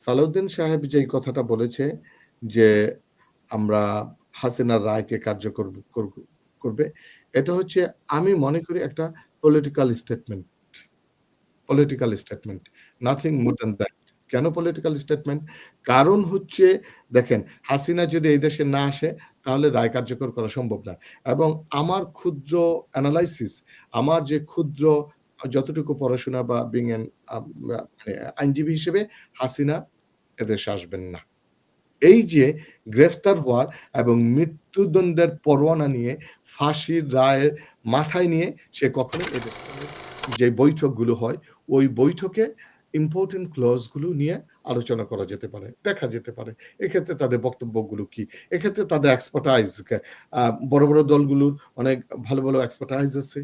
সালাউদ্দিন সাহেব যেই কথাটা বলেছে যে, আমরা হাসিনার রায়কে কার্যকর করব। এটা হচ্ছে আমি মনে করি একটা political statement. Political statement. Nothing more than that. কেন পলিটিক্যাল স্টেটমেন্ট? কারণ হচ্ছে দেখেন, হাসিনা যদি এই দেশে না আসে তাহলে রায় কার্যকর করা সম্ভব না। এবং আমার ক্ষুদ্র অ্যানালাইসিস আমার যে ক্ষুদ্র যতটুকু পড়াশোনা বা বিং মানে আইনজীবী হিসেবে হাসিনা এদেশে আসবেন না। এই যে গ্রেফতার হওয়ার এবং মৃত্যুদণ্ডের পরোয়ানা নিয়ে ফাঁসির রায়ের মাথায় নিয়ে সে কখনো এদেশে যে বৈঠকগুলো হয়, ওই বৈঠকে ইম্পর্টেন্ট ক্লজগুলো নিয়ে আলোচনা করা যেতে পারে। দেখা যেতে পারে। এক্ষেত্রে তাদের বক্তব্যগুলো কি? এক্ষেত্রে তাদের এক্সপার্টাইজ বড়, বড় দলগুলোর অনেক ভালো, ভালো এক্সপার্টাইজ আছে।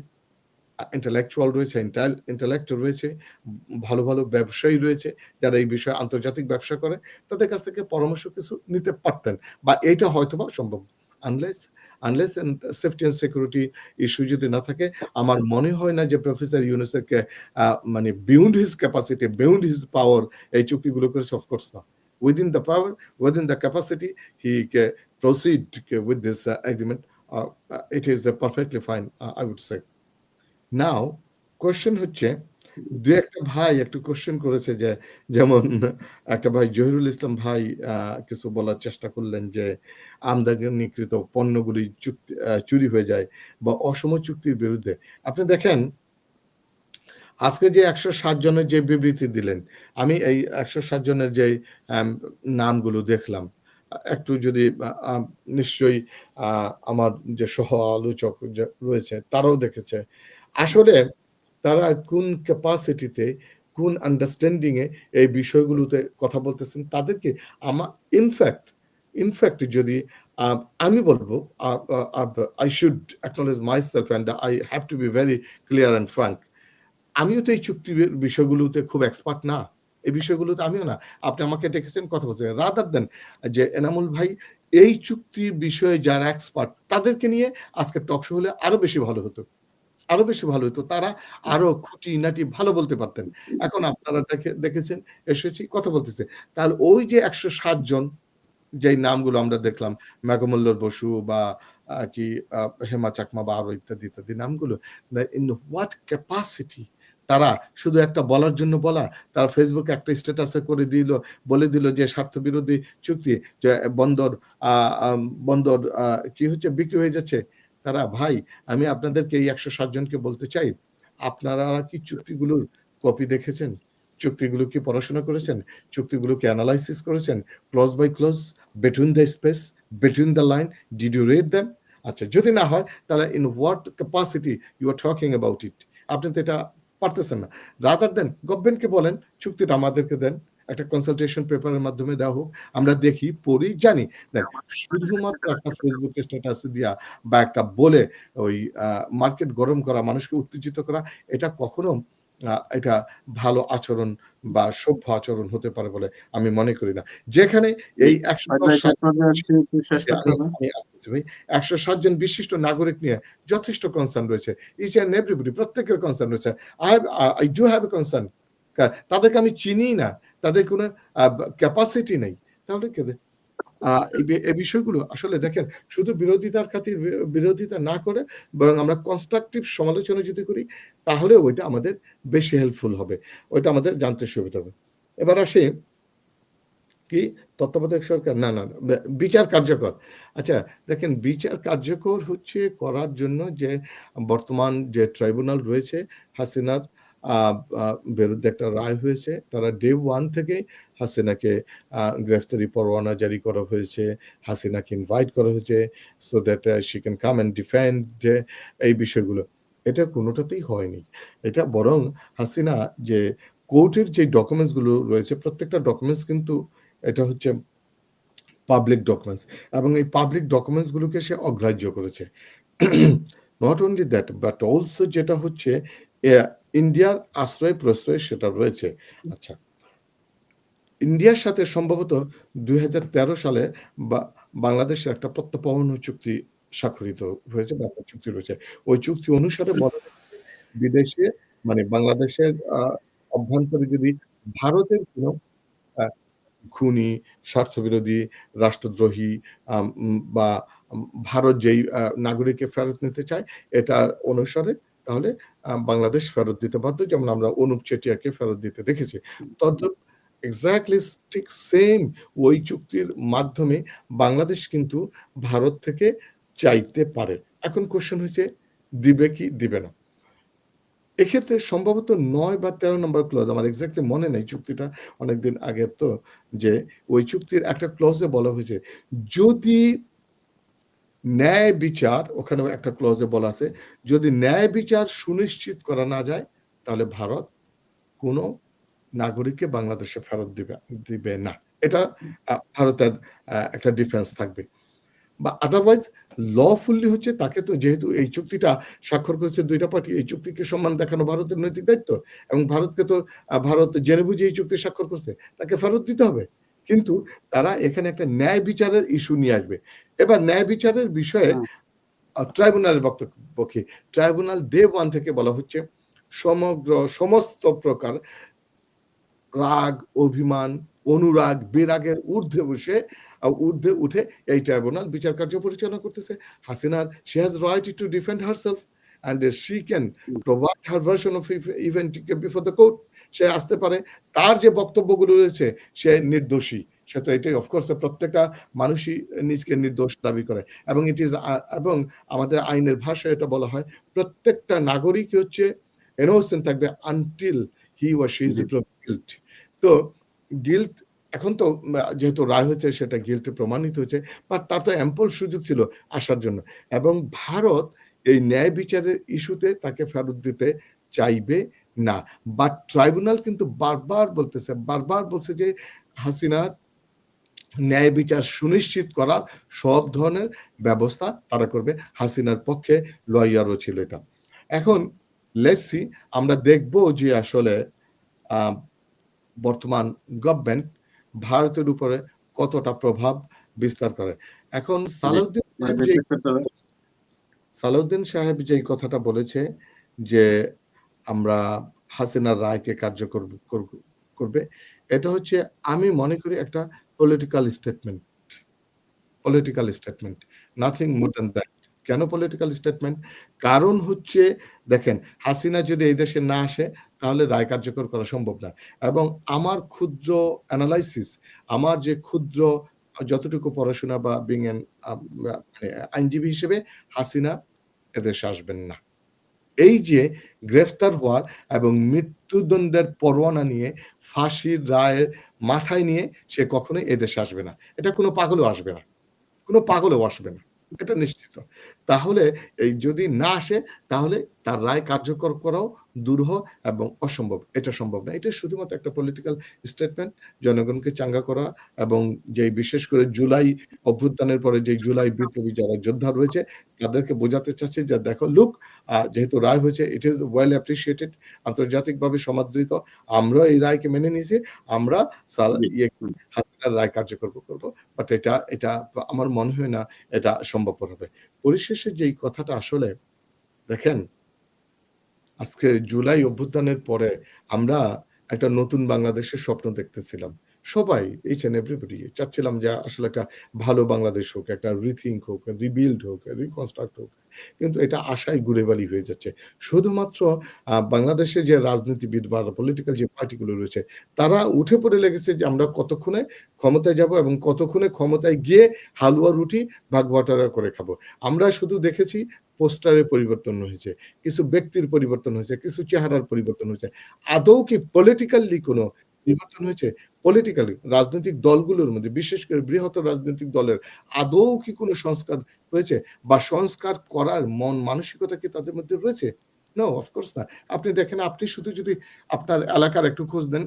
ইন্টেলেকচুয়াল রয়েছে, ইন্টালেকচুয়াল রয়েছে, ভালো, ভালো ব্যবসায়ী রয়েছে, যারা এই বিষয়ে আন্তর্জাতিক ব্যবসা করে। তাদের কাছ থেকে পরামর্শ কিছু নিতে পারতেন। বা এইটা হয়তোবা সম্ভব। Unless unless safety and security issue যদি না থাকে, আমার মনে হয় না যে প্রফেসর ইউনুসের মানে beyond his capacity, beyond his power এই চুক্তিগুলো করেছে অফ কোর্স না। Within the power, within the capacity he K proceed with this agreement it is perfectly fine uh I would say. Now question হচ্ছে দু একটা ভাই একটু কোয়েশ্চেন করেছে যে যেমন একটা ভাই জহিরুল ইসলাম ভাই কিছু বলার চেষ্টা করলেন যে আমদানিকৃত পণ্যগুলি চুক্তি চুরি হয়ে যায় বা অসম চুক্তির বিরুদ্ধে। আপনি দেখেন আজকে যে ১৬০ জনের যে বিবৃতি দিলেন, আমি এই ১৬০ জনের যেই আম নামগুলো দেখলাম। একটু যদি নিশ্চয়ই আমার যে সহ আলোচক যে রয়েছে তারাও দেখেছে। আসলে তারা কোন ক্যাপাসিটিতে, কোন আন্ডারস্ট্যান্ডিং এ এই বিষয়গুলোতে কথা বলতেছেন তাদেরকে আমার ইনফ্যাক্ট ইনফ্যাক্ট যদি আমি বলব আই শুড আব myself and I have to be to clear and frank. আমিও তো এই চুক্তির বিষয়গুলোতে খুব এক্সপার্ট না। এই বিষয়গুলোতে আমিও না। আপনি আমাকে ডেকেছেন কথা বলতে। রাদার দেন যে এনামুল ভাই এই চুক্তির বিষয়ে যারা এক্সপার্ট তাদেরকে নিয়ে আজকে টক শো হলে আরও বেশি ভালো হতো। আরও বেশি ভালো হতো। তারা আরও খুঁটি নাটি ভালো বলতে পারতেন। এখন আপনারা দেখে দেখেছেন এসেছি কথা বলতেছে। তাহলে ওই যে ১৬০ জন যেই নামগুলো আমরা দেখলাম মেঘমল্লর বসু বা কি হেমা চাকমা বা আরও ইত্যাদি, ইত্যাদি নামগুলো ইন হোয়াট ক্যাপাসিটি তারা শুধু একটা বলার জন্য বলা, তারা ফেসবুকে একটা স্ট্যাটাসে করে দিল, বলে দিল যে স্বার্থবিরোধী চুক্তি যে বন্দর বন্দর কি হচ্ছে বিক্রি হয়ে যাচ্ছে। তারা ভাই আমি আপনাদেরকে এই একশো জনকে বলতে চাই, আপনারা কি চুক্তিগুলোর কপি দেখেছেন? চুক্তিগুলো কি পড়াশোনা করেছেন? চুক্তিগুলোকে অ্যানালাইসিস করেছেন? Clause by clause, between the space, between the line, did you read them? আচ্ছা যদি না হয় তাহলে in what capacity you are talking about it? আপনি তো এটা পারতেছেন না। রাদার দেন গভর্নমেন্টকে বলেন চুক্তিটা আমাদেরকে দেন। একটা কনসালটেশন পেপারের মাধ্যমে দেওয়া হোক। আমরা দেখি, পড়ি, জানি। দেখ শুধুমাত্র একটা ফেসবুক স্ট্যাটাস দিয়া বা একটা বলে ওই মার্কেট গরম করা, মানুষকে উত্তেজিত করা এটা কখনো এটা ভালো আচরণ বা সভ্য আচরণ হতে পারে বলে আমি মনে করি না। যেখানে এই ১১০ আমি আসতেছি ভাই। ১৬০ জন বিশিষ্ট নাগরিক নিয়ে যথেষ্ট কনসার্ন রয়েছে। ইচ অ্যান্ড এভরিবডি প্রত্যেকের কনসার্ন রয়েছে। Have I do have a concern তাদেরকে আমি চিনি না। তাদের কোন ক্যাপাসিটি নেই। তাহলে কে এই এই বিষয়গুলো আসলে দেখেন শুধু বিরোধিতার খাতির বিরোধিতা না করে বরং আমরা কনস্ট্রাকটিভ সমালোচনা যদি করি তাহলে ওইটা আমাদের বেশি হেল্পফুল হবে। ওইটা আমাদের জানতে সুবিধা হবে। এবার আসি কি তত্ত্বাবধায়ক সরকার না, না, বিচার কার্যকর। আচ্ছা দেখেন বিচার কার্যকর হচ্ছে করার জন্য যে বর্তমান যে ট্রাইব্যুনাল রয়েছে হাসিনার বিরুদ্ধে একটা রায় হয়েছে। তারা ডে ওয়ান থেকেই হাসিনাকে গ্রেফতারি পরোয়ানা জারি করা হয়েছে। হাসিনাকে ইনভাইট করা হয়েছে so that she can come and defend যে, এই বিষয়গুলো। এটা কোনোটাতেই হয়নি। এটা বরং হাসিনা যে কোর্টের যে ডকুমেন্টসগুলো রয়েছে, প্রত্যেকটা ডকুমেন্টস কিন্তু এটা হচ্ছে পাবলিক ডকুমেন্টস এবং এই পাবলিক ডকুমেন্টসগুলোকে সে অগ্রাহ্য করেছে। Not only that but also যেটা হচ্ছে ইন্ডিয়ার আশ্রয়-প্রশ্রয় সেটা রয়েছে। আচ্ছা। ইন্ডিয়ার সাথে সম্ভবত ২০১৩ সালে বা বাংলাদেশের একটা প্রত্যর্পণ চুক্তি স্বাক্ষরিত হয়েছে বা চুক্তি রয়েছে। ওই চুক্তি অনুসারে বিদেশে মানে বাংলাদেশের অভ্যন্তরে যদি ভারতের কোন খুনি, স্বার্থবিরোধী, রাষ্ট্রদ্রোহী বা ভারত যেই নাগরিককে ফেরত নিতে চায় এটা অনুসারে তাহলে বাংলাদেশ ফেরত দিতে বাধ্য। যেমন আমরা অনুপ চেটিয়াকে ফেরত দিতে দেখেছি। তদ্রূপ এক্সাক্টলি ঠিক সেম ওই চুক্তির মাধ্যমে বাংলাদেশ কিন্তু ভারত থেকে চাইতে পারে। এখন কোয়েশ্চেন হচ্ছে দিবে কি দিবে না। এক্ষেত্রে সম্ভবত ৯ বা ১৩ নম্বর ক্লজ আমার এক্সাক্টলি মনে নেই চুক্তিটা, অনেকদিন আগের তো, যে ওই চুক্তির একটা ক্লজে বলা হয়েছে, যদি ন্যায় বিচার ওখানেও একটা ক্লজে বলা আছে, যদি ন্যায় বিচার সুনিশ্চিত করা না যায়, তাহলে ভারত কোনো নাগরিককে বাংলাদেশে ফেরত দিবে দিবে না। এটা ভারতের একটা ডিফেন্স থাকবে। বা আদারওয়াইজ লফুল্লি হচ্ছে তাকে তো যেহেতু এই চুক্তিটা স্বাক্ষর করেছে দুইটা পার্টি, এই চুক্তিকে সম্মান দেখানো ভারতের নৈতিক দায়িত্ব এবং ভারতকে তো ভারত জেনে বুঝে এই চুক্তি স্বাক্ষর করছে। তাকে ফেরত দিতে হবে। কিন্তু তারা এখানে একটা ন্যায় বিচারের ইস্যু নিয়ে আসবে। এবার ন্যায় বিচারের বিষয়ে ট্রাইব্যুনালের বক্তব্য কি? ট্রাইব্যুনাল ডে 1 থেকে বলা হচ্ছে সমগ্র সমস্ত প্রকার রাগ, অভিমান, অনুরাগ, বিরাগের ঊর্ধ্বে বসে ঊর্ধ্বে উঠে এই ট্রাইব্যুনাল বিচার কার্য পরিচালনা করতেছে। হাসিনার she has right to defend herself and she can hmm. Her version of event before the court. সে আসতে পারে। তার যে বক্তব্যগুলো রয়েছে সে নির্দোষী। সে তো এটাই অফকোর্স প্রত্যেকটা মানুষই নিজকে নির্দোষ দাবি করে। এবং ইট ইজ এবং আমাদের আইনের ভাষায় এটা বলা হয় প্রত্যেকটা নাগরিকই হচ্ছে innocent থাকবে until হি ওয়া she is জি। proven তো গিল্ট এখন তো যেহেতু রায় হয়েছে সেটা গিল্টি প্রমাণিত হয়েছে। বা তার তো অ্যাম্পল সুযোগ ছিল আসার জন্য। এবং ভারত এই ন্যায় বিচারের ইস্যুতে তাকে ফেরত দিতে চাইবে না। বাট ট্রাইব্যুনাল কিন্তু বারবার বলতেছে, বারবার বলছে যে হাসিনার ন্যায় বিচার সুনিশ্চিত করার সব ধরনের ব্যবস্থা তারা করবে। হাসিনার পক্ষে লয়ারও ছিল এটা। এখন লেটস সি আমরা দেখব যে আসলে বর্তমান গভর্নমেন্ট ভারতের উপরে কতটা প্রভাব বিস্তার করে। এখন সালাউদ্দিন সালাউদ্দিন সাহেব যেই কথাটা বলেছে যে আমরা হাসিনার রায়কে কার্যকর করবে। এটা হচ্ছে আমি মনে করি একটা political statement. Political statement. Nothing more than that. কেন পলিটিক্যাল স্টেটমেন্ট? কারণ হচ্ছে, দেখেন, হাসিনা যদি এই দেশে না আসে, তাহলে রায় কার্যকর করা সম্ভব না। এবং আমার ক্ষুদ্র অ্যানালাইসিস আমার যে ক্ষুদ্র যতটুকু পড়াশোনা বা বিং মানে আইনজীবী হিসেবে হাসিনা এদেশে আসবেন না। এই যে গ্রেফতার হওয়ার এবং মৃত্যুদণ্ডের পরোয়ানা নিয়ে ফাঁসির রায়ের মাথায় নিয়ে সে কখনোই এদেশে আসবে না। এটা কোনো পাগলও আসবে না। কোনো পাগলও আসবে না। এটা নিশ্চিত। তাহলে এই যদি না আসে তাহলে তার রায় কার্যকর করাও দুরূহ এবং অসম্ভব। এটা সম্ভব না। এটা শুধুমাত্র একটা পলিটিক্যাল স্টেটমেন্ট জনগণকে চাঙ্গা করা এবং যে বিশেষ করে জুলাই অভ্যুত্থানের পরে যে জুলাই বিপ্লবী যারা যোদ্ধা রয়েছে তাদেরকে বোঝাতে চাচ্ছে যে দেখো লুক যেহেতু রায় হয়েছে ইট ইস ওয়েল অ্যাপ্রিসিয়েটেড আন্তর্জাতিকভাবে সমাদৃত। আমরা এই রায়কে মেনে নিয়েছি। আমরা। ইয়ে হাসিনার রায় কার্যকর করব। বাট এটা এটা আমার মনে হয় না এটা সম্ভবপর হবে। পরিশেষে যেই কথাটা আসলে দেখেন আজকে জুলাই অভ্যুত্থানের পরে আমরা একটা নতুন বাংলাদেশের স্বপ্ন দেখতেছিলাম। সবাই ইচ অ্যান্ড এভরিবডি চাচ্ছিলাম যে আসলে একটা ভালো বাংলাদেশ হোক, একটা রিথিঙ্ক হোক, রিবিল্ড হোক, রিকনস্ট্রাক্ট হোক। কিন্তু এটা আশায় গুড়েবালি হয়ে যাচ্ছে। শুধুমাত্র আ বাংলাদেশের যে রাজনীতিবিদ বা পলিটিক্যাল যে পার্টিগুলো রয়েছে তারা উঠে পড়ে লেগেছে যে আমরা কতক্ষণে ক্ষমতায় যাব এবং কতক্ষণে ক্ষমতায় গিয়ে হালুয়া রুটি ভাগ-বাঁটারা করে খাব। আমরা শুধু দেখেছি পোস্টারে পরিবর্তন হয়েছে, কিছু ব্যক্তির পরিবর্তন হয়েছে, কিছু চেহারার পরিবর্তন হয়েছে। আদৌ কি পলিটিক্যালি কোন পরিবর্তন হয়েছে? পলিটিক্যালি রাজনৈতিক দলগুলোর মধ্যে বিশেষ করে বৃহত্তর রাজনৈতিক দলের আদৌ কি কোনো সংস্কার হয়েছে? বা সংস্কার করার মন মানসিকতা কি তাদের মধ্যে রয়েছে? নো অফ কোর্স না। আপনি দেখেন আপনি শুধু যদি আপনার এলাকার একটু খোঁজ দেন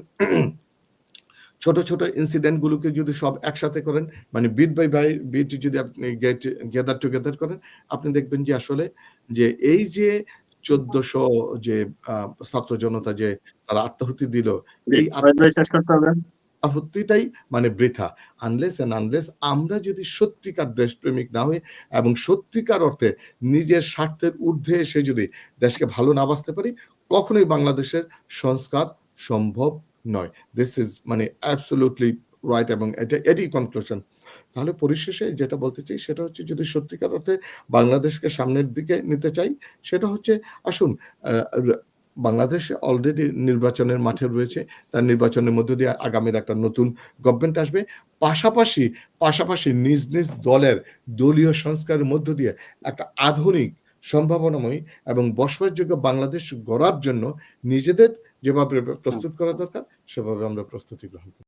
ছোট, ছোট ইনসিডেন্ট গুলোকে যদি সব একসাথে করেন মানে বিট বাই বাই বিট যদি আপনি গেট গেদার টুগেদার করেন আপনি দেখবেন যে আসলে যে এই যে ১৪০০ যে ছাত্র জনতা যে তারা আত্মাহুতি দিল এই। আত্মাহুতিটাই মানে বৃথা। আনলেস অ্যান্ড আনলেস আমরা যদি সত্যিকার দেশপ্রেমিক না হই এবং সত্যিকার অর্থে নিজের স্বার্থের ঊর্ধ্বে এসে যদি দেশকে ভালো না বাঁচতে পারি কখনোই বাংলাদেশের সংস্কার সম্ভব নয়। দিস ইস মানে অ্যাবসোলিউটলি রাইট এবং এটা এটি কনক্লুশন। তাহলে পরিশেষে যেটা বলতে চাই সেটা হচ্ছে যদি সত্যিকার অর্থে বাংলাদেশকে সামনের দিকে নিতে চাই সেটা হচ্ছে আসুন বাংলাদেশ অলরেডি নির্বাচনের মাঠে রয়েছে। তার নির্বাচনের মধ্য দিয়ে আগামীর একটা নতুন গভর্নমেন্ট আসবে। পাশাপাশি, পাশাপাশি নিজ, নিজ দলের দলীয় সংস্কারের মধ্য দিয়ে একটা আধুনিক সম্ভাবনাময়ী এবং বসবাসযোগ্য বাংলাদেশ গড়ার জন্য নিজেদের যেভাবে প্রস্তুত করা দরকার সেভাবে আমরা প্রস্তুতি গ্রহণ করব।